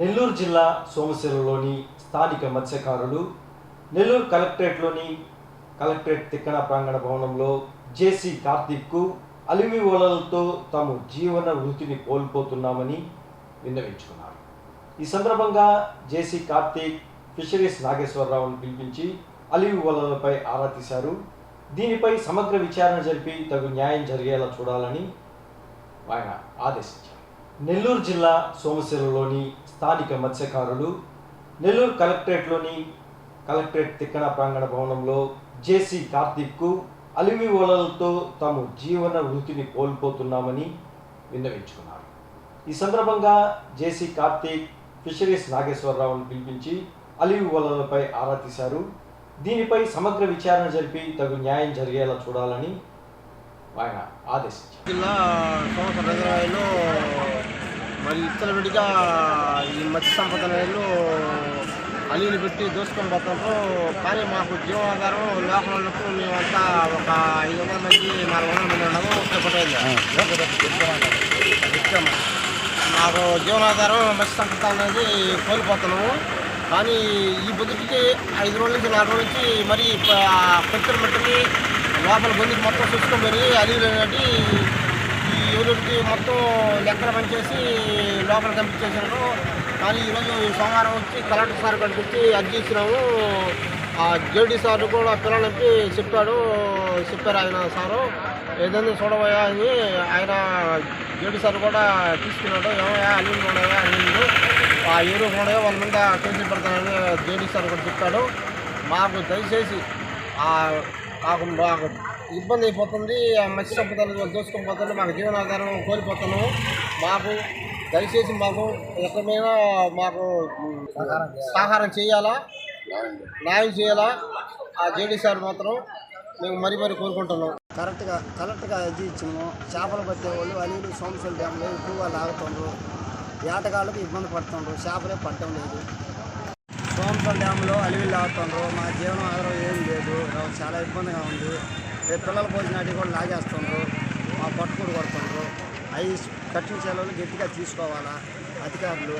నెల్లూరు జిల్లా సోమశిలలోని స్థానిక మత్స్యకారులు నెల్లూరు కలెక్టరేట్లోని కలెక్టరేట్ తిక్కన ప్రాంగణ భవనంలో జేసీ కార్తీక్కు అలిమి ఓలలతో తాము జీవన వృత్తిని కోల్పోతున్నామని విన్నవించుకున్నారు. ఈ సందర్భంగా జేసీ కార్తీక్ ఫిషరీస్ నాగేశ్వరరావును పిలిపించి అలివి ఓలలపై ఆరా తీశారు. దీనిపై సమగ్ర విచారణ జరిపి తగు న్యాయం జరిగేలా చూడాలని ఆయన ఆదేశించారు. నెల్లూరు జిల్లా సోమశిలలోని స్థానిక మత్స్యకారులు నెల్లూరు కలెక్టరేట్లోని కలెక్టరేట్ తిక్కన ప్రాంగణ భవనంలో జేసీ కార్తీక్కు అలిమి ఓలలతో తాము జీవన వృత్తిని కోల్పోతున్నామని విన్నవించుకున్నారు. ఈ సందర్భంగా జేసీ కార్తీక్ ఫిషరీస్ నాగేశ్వరరావును పిలిపించి అలివి ఓలలపై ఆరా తీశారు. దీనిపై సమగ్ర విచారణ జరిపి తగు న్యాయం జరిగేలా చూడాలని ఆయన ఆదేశించారు జిల్లా సంవత్సర రిజర్వాయర్లో మరి విడిగా ఈ మత్స్య సంపద అలీలు పెట్టి దోసుకొని పోతుంటారు కానీ మాకు జీవనాధారం లోపలకు మేమంతా ఒక ఐదు వందల మంది నాలుగు వందల మంది ఉన్నాము. ఒకటి మాకు జీవనాధారం మత్స్య సంపద అనేది కోల్పోతున్నాము. కానీ ఈ బుద్ధికి ఐదు రోజుల నుంచి నాలుగు రోజుల నుంచి మరి పెట్టుకుని మట్టికి లోపల గొంతుకి మొత్తం చూసుకొని అలీలు అనేటి ఈ యూనిట్కి మొత్తం లెక్కల పనిచేసి లోపల పంపించేసినారు కానీ ఈరోజు సోమవారం వచ్చి కలెక్టర్ సార్ కనిపించి వచ్చి అర్జీ ఇచ్చినాము. ఆ జేడీ సార్ కూడా పిల్లలకి చెప్పాడు. చెప్పారు ఆయన సారు. ఏదైనా చూడబోయా అని ఆయన జేడీ సార్ కూడా తీసుకున్నాడు. ఏమయ్యా అల్లుళ్ళు ఉన్నాయా అల్లుళ్ళు ఆ ఏరు ఉన్నాయో వాళ్ళ మీద కేసులు పెడతానని జేడీ సార్ కూడా చెప్పాడు. మాకు దయచేసి ఆ మాకు మాకు ఇబ్బంది అయిపోతుంది. ఆ మత్స్య సంపదలు దోసుకొని పోతుంది మాకు జీవనాధారం కోల్పోతున్నాము మాకు దయచేసి మాకు ఎక్కడైనా మాకు సహకారం చేయాలా? న్యాయం చేయాలా? ఆ జేడీ సార్ మాత్రం మేము మరీ మరీ కోరుకుంటున్నాం. కరెక్ట్గా కరెక్ట్గా అది ఇచ్చాము చేపలు పట్టే వాళ్ళు అలీలు సోమశిల డ్యాంలో ఎక్కువగా లాగుతుండ్రు. వేటగాళ్ళకు ఇబ్బంది పడుతుండ్రు. చేపలే పట్టడం లేదు. సోమసల్ డ్యాంలో అలివిల్లు లాగుతుండ్రు మా జీవనం ఆధారం ఏం లేదు. చాలా ఇబ్బందిగా ఉంది. రేపు పిల్లల భోజనాటి కూడా లాగేస్తుండ్రు. మా పట్టుకుడు కొడుతుండ్రు. అవి కట్టిన సెలవులు గట్టిగా తీసుకోవాలా? అధికారులు